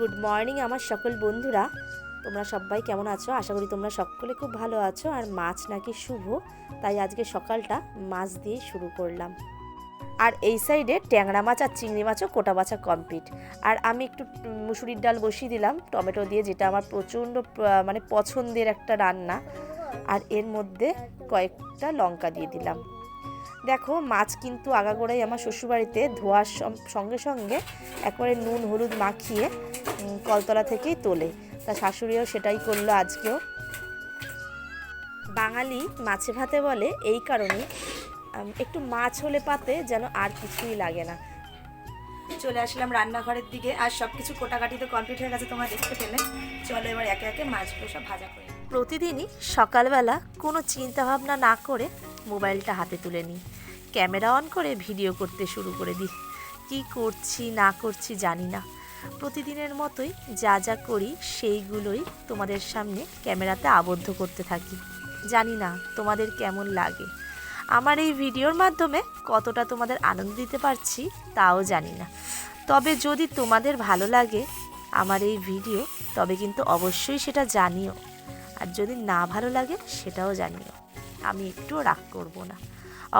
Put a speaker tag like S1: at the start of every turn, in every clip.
S1: Good morning আমার সকল বন্ধুরা। তোমরা সবাই কেমন আছো? আশা করি তোমরা সকলে খুব ভালো আছো। আর মাছ নাকি শুভ, তাই আজকে সকালটা মাছ দিয়ে শুরু করলাম। আর এই সাইডে ট্যাংরা মাছ আর চিংড়ি মাছও কোটা বাছা কমপ্লিট। আর আমি একটু মুসুরির ডাল বসিয়ে দিলাম, টমেটো দিয়ে, যেটা আমার প্রচণ্ড মানে পছন্দের একটা রান্না। আর এর মধ্যে কয়েকটা লঙ্কা দিয়ে দিলাম। দেখো, মাছ কিন্তু আগাগোড়াই আমার শ্বশুরবাড়িতে ধোয়ার সঙ্গে সঙ্গে একবারে নুন, হলুদ মাখিয়ে কলতলা থেকেই তোলে। তা শাশুড়িও সেটাই করল আজকেও। বাঙালি মাছে ভাতে বলে এই কারণে একটু মাছ হলে পাতে যেন আর কিছুই লাগে না। চলে আসলাম রান্নাঘরের দিকে, আর সব কিছু কোটাকাটি তো কমপ্লিট হয়ে গেছে তোমার দেখতে পেলে। চলো এবার একে একে মাছগুলো সব ভাজা করে। প্রতিদিনই সকালবেলা কোনো চিন্তা ভাবনা না করে মোবাইলটা হাতে তুলে নিই। ক্যামেরা অন করে ভিডিও করতে শুরু করে দিই। কী করছি, না করছি জানি না। প্রতিদিনের মতোই যা যা করি সেইগুলোই তোমাদের সামনে ক্যামেরাতে আবদ্ধ করতে থাকি। জানি না তোমাদের কেমন লাগে। আমার এই ভিডিওর মাধ্যমে কতটা তোমাদের আনন্দ দিতে পারছি তাও জানি না। তবে যদি তোমাদের ভালো লাগে আমার এই ভিডিও, তবে কিন্তু অবশ্যই সেটা জানিও। আর যদি না ভালো লাগে সেটাও জানিও। আমি একটুও রাগ করব না।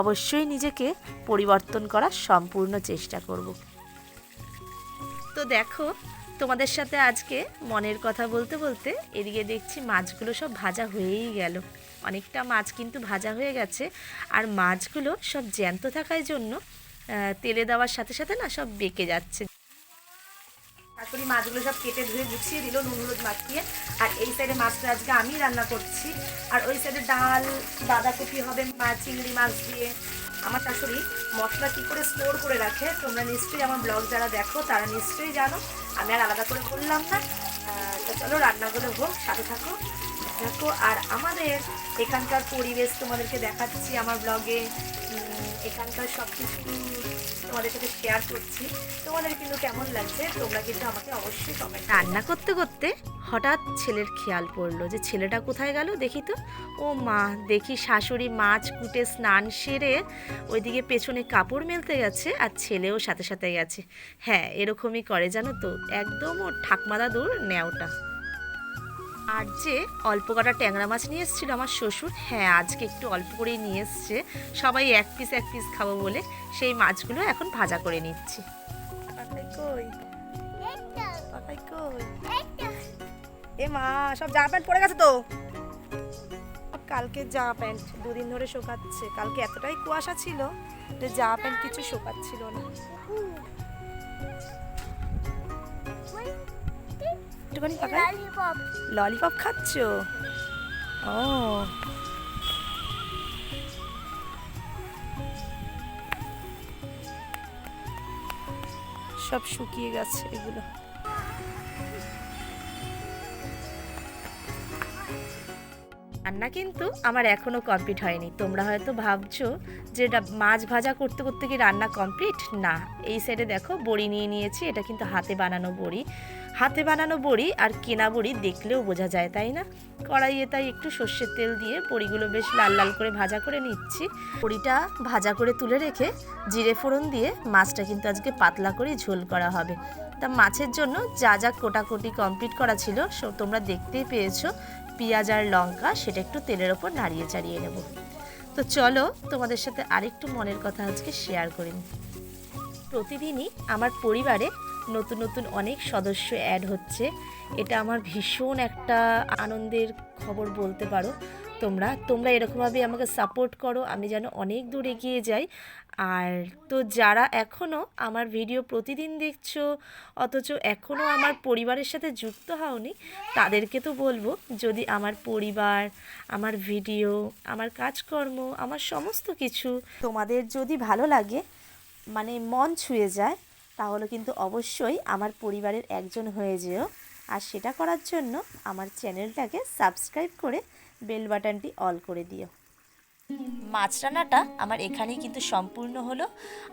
S1: অবশ্যই নিজেকে পরিবর্তন করার সম্পূর্ণ চেষ্টা করব। তো দেখো, তোমাদের সাথে আজকে মনের কথা বলতে বলতে এদিকে দেখছি মাছগুলো সব ভাজা হয়েই গেল। অনেকটা মাছ কিন্তু ভাজা হয়ে গেছে আর মাছগুলো সব জ্যান্ত থাকার জন্য তেলে দেওয়ার সাথে সাথে না সব বেঁকে যাচ্ছে। শাশুড়ি মাছগুলো সব কেটে ধুয়ে গুছিয়ে দিল, নুন হলুদ মাখিয়ে। আর এই সাইডে মাছটা আজকে আমি রান্না করছি। আর ওই সাইডে ডাল, বাঁধাকপি হবে মাছ চিংড়ি মাছ দিয়ে। আমার শাশুড়ি মশলা কী করে স্টোর করে রাখে, তোমরা নিশ্চয়ই আমার ব্লগ যারা দেখো, তারা নিশ্চয়ই জানো। আমি আর আলাদা করে বললাম না। তো চলো রান্নাগুলো হোক, সাথে থাকো। দেখো, আর আমাদের এখানকার পরিবেশ তোমাদেরকে দেখাচ্ছি আমার ব্লগে এখানকার সব কিছু তোমাদের সাথে শেয়ার করছি। তোমাদের কিন্তু কেমন লাগছে, তোমরা কিন্তু আমাকে অবশ্যই কমেন্ট রান্না করতে করতে হঠাৎ ছেলের খেয়াল পড়ল যে ছেলেটা কোথায় গেল দেখি তো। ও মা, দেখি শাশুড়ি মাছ কুটে স্নান সেরে ওইদিকে পেছনে কাপড় মেলতে গেছে আর ছেলেও সাথে সাথে গেছে। হ্যাঁ এরকমই করে জানো তো। একদম ও ঠাকমা দাদুর ন্যাওটা। আর যে অল্প কটা ট্যাংরা মাছ নিয়ে এসেছিল আমার শ্বশুর হ্যাঁ আজকে একটু অল্প করেই নিয়ে এসছে। সবাই এক পিস এক পিস খাব বলে সেই মাছগুলো এখন ভাজা করে নিচ্ছি। কই? কই? এ মা সব জামা প্যান্ট পরে গেছে তো? কালকে জামা প্যান্ট দুদিন ধরে শোকাচ্ছে। কালকে এতটাই কুয়াশা ছিল যে জামা প্যান্ট কিছু শোকাচ্ছিল না। একটুখানি পাকাই।
S2: ললিপপ
S1: ললিপপ খাচ্ছ? ও। সব শুকিয়ে গেছে এগুলো। রান্না কিন্তু আমার এখনও কমপ্লিট হয়নি। তোমরা হয়তো ভাবছ যে এটা মাছ ভাজা করতে করতে কি রান্না কমপ্লিট না। এই সাইডে দেখো বড়ি নিয়ে নিয়েছি, এটা কিন্তু হাতে বানানো বড়ি। হাতে বানানো বড়ি আর কেনা বড়ি দেখলেও বোঝা যায়, তাই না? কড়াইয়ে তাই একটু সর্ষের তেল দিয়ে বড়িগুলো বেশ লাল লাল করে ভাজা করে নিচ্ছি। বড়িটা ভাজা করে তুলে রেখে জিরে ফোড়ন দিয়ে মাছটা কিন্তু আজকে পাতলা করে ঝোল করা হবে। তা মাছের জন্য যা যা কোটাকুটি কমপ্লিট করা ছিল তোমরা দেখতেই পেয়েছ। পেঁয়াজ আর লঙ্কা সেটা একটু তেলের ওপর নাড়িয়ে চাড়িয়ে নেব। তো চলো তোমাদের সাথে আরেকটু মনের কথা আজকে শেয়ার করে। নিই প্রতিদিনই আমার পরিবারে নতুন নতুন অনেক সদস্য অ্যাড হচ্ছে। এটা আমার ভীষণ একটা আনন্দের খবর বলতে পারো। তোমরা তোমরা এরকমভাবে আমাকে সাপোর্ট করো। আমি যেন অনেক দূর এগিয়ে যাই। আর তো যারা এখনও আমার ভিডিও প্রতিদিন দেখছ, অথচ এখনও আমার পরিবারের সাথে যুক্ত হওনি, তাদেরকে তো বলব, যদি আমার পরিবার, আমার ভিডিও, আমার কাজকর্ম, আমার সমস্ত কিছু তোমাদের যদি ভালো লাগে মানে মন ছুঁয়ে যায়, তাহলে কিন্তু অবশ্যই আমার পরিবারের একজন হয়ে যেও। আর সেটা করার জন্য আমার চ্যানেলটাকে সাবস্ক্রাইব করে বেল বাটনটি অল করে দিও। মাছ রান্নাটা আমার এখানেই কিন্তু সম্পূর্ণ হলো।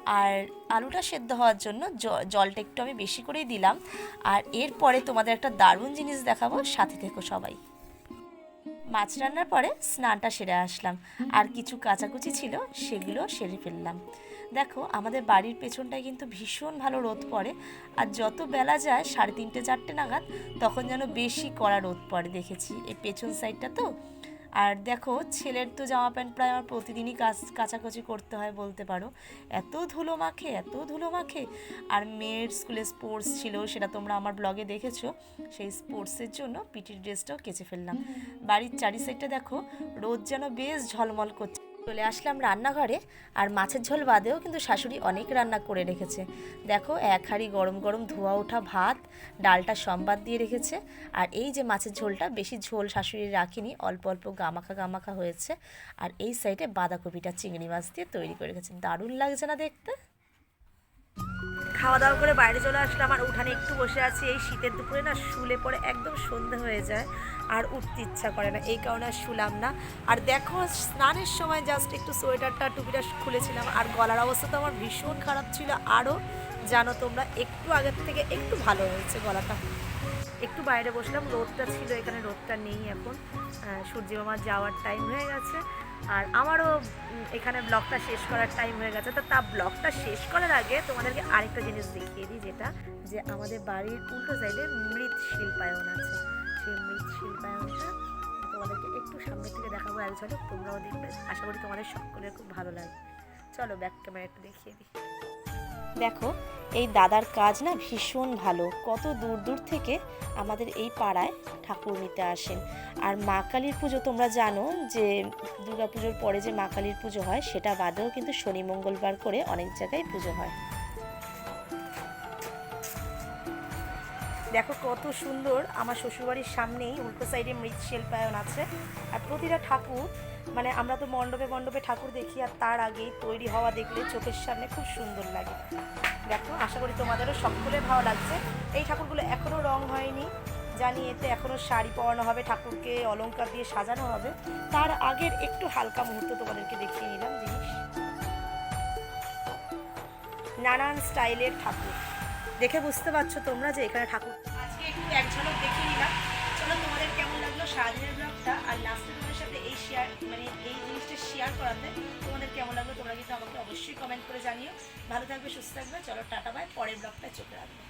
S1: আর আলুটা সেদ্ধ হওয়ার জন্য জলটা একটু আমি বেশি করেই দিলাম। আর এরপরে তোমাদের একটা দারুণ জিনিস দেখাবো, সাথে থেকো সবাই। মাছ রান্নার পরে স্নানটা সেরে আসলাম। আর কিছু কাচাকুচি ছিল, সেগুলো সেরে ফেললাম। দেখো, আমাদের বাড়ির পেছনটায় কিন্তু ভীষণ ভালো রোদ পড়ে। আর যত বেলা যায়, সাড়ে তিনটে, চারটে নাগাদ, তখন যেন বেশি কড়া রোদ পড়ে, দেখেছি। এই পেছন সাইডটা তো আর দেখো, ছেলের তো জামা প্যান্ট প্রায় আমার প্রতিদিনই কাজ কাচাকুচি করতে হয় বলতে পারো। এত ধুলো মাখে, এত ধুলো মাখে। আর মেয়ের স্কুলে স্পোর্টস ছিল, সেটা তোমরা আমার ব্লগে দেখেছ। সেই স্পোর্টসের জন্য পিটির ড্রেসটাও কেচে ফেললাম। বাড়ির চারি সাইডটা দেখো, রোদ যেন বেশ ঝলমল করছে। চলে আসলাম রান্নাঘরে, আর মাছের ঝোল বাদেও কিন্তু শাশুড়ি অনেক রান্না করে রেখেছে। দেখো, এক হাঁড়ি গরম গরম ধোয়া ওঠা ভাত, ডালটা সম্বাদ দিয়ে রেখেছে, আর এই যে মাছের ঝোলটা, বেশি ঝোল শাশুড়ি রাখিনি, অল্প অল্প গামাখা গামাখা হয়েছে, আর এই সাইডে বাঁধাকপিটা চিংড়ি মাছ দিয়ে তৈরি করে রেখেছে। দারুণ লাগছে না দেখতে? খাওয়া দাওয়া করে বাইরে চলে আসলাম আর উঠানে একটু বসে আছি। এই শীতের দুপুরে না শুলে পরে একদম সন্ধে হয়ে যায় আর উঠতে ইচ্ছা করে না এই কারণে শুলাম না। আর দেখো স্নানের সময় জাস্ট একটু সোয়েটারটা টুপিটা খুলেছিলাম আর গলার অবস্থা তো আমার ভীষণ খারাপ ছিল। আরও জানো তোমরা একটু আগের থেকে একটু ভালো হয়েছে গলাটা। একটু বাইরে বসলাম রোদটা ছিল এখানে রোদটা নেই এখন। আহ, সূর্য মামা যাওয়ার টাইম হয়ে গেছে। আর আমারও এখানে ব্লগটা শেষ করার টাইম হয়ে গেছে। তো তা ব্লগটা শেষ করার আগে তোমাদেরকে আরেকটা জিনিস দেখিয়ে দিই, যেটা যে আমাদের বাড়ির উল্টো সাইডে মৃৎ শিল্পায়ন আছে। সেই মৃৎ শিল্পায়নটা তোমাদেরকে একটু সামনে থেকে দেখাবো একজনে তোমরাও দেখবে। আশা করি তোমাদের সকলের খুব ভালো লাগবে। চলো ব্যাক ক্যামেরা একটু দেখিয়ে দিই। দেখো, এই দাদার কাজ না ভীষণ ভালো। কত দূর দূর থেকে আমাদের এই পাড়ায় ঠাকুর নিতে আসেন। আর মা কালীর পুজো তোমরা জানো যে দুর্গা পুজোর পরে যে মা কালীর পুজো হয়, সেটা বাদেও কিন্তু শনি মঙ্গলবার করে অনেক জায়গায় পুজো হয়। দেখো কত সুন্দর, আমার শ্বশুরবাড়ির সামনেই উল্টো সাইডে মৃৎ শিল্পায়ন আছে। আর প্রতিটা ঠাকুর মানে আমরা তো মণ্ডপে মণ্ডপে ঠাকুর দেখি, আর তার আগেই তৈরি হওয়া দেখলে চোখের সামনে খুব সুন্দর লাগে। দেখো, আশা করি তোমাদেরও সকলের ভালো লাগছে। এই ঠাকুরগুলো এখনও রং হয়নি, জানি এতে এখনও শাড়ি পরানো হবে, ঠাকুরকে অলংকার দিয়ে সাজানো হবে। তার আগের একটু হালকা মুহূর্ত তোমাদেরকে দেখিয়ে নিলাম, জিনিস। নানান স্টাইলের ঠাকুর। দেখে বুঝতে পারছ তোমরা যে এখানে ঠাকুর আজকে একটু এক ঝলক দেখে নিলাম। চলো তোমাদের কেমন লাগল সারাদিনের ব্লগটা? আর লাস্টে তোমাদের সাথে এই শেয়ার মানে এই জিনিসটা শেয়ার করাতে তোমাদের কেমন লাগল তোমরা কিন্তু আমাকে অবশ্যই কমেন্ট করে জানিও। ভালো থাকবে, সুস্থ থাকবে। চলো টাটা বাই পরের ব্লগটা চোখে রাখবে।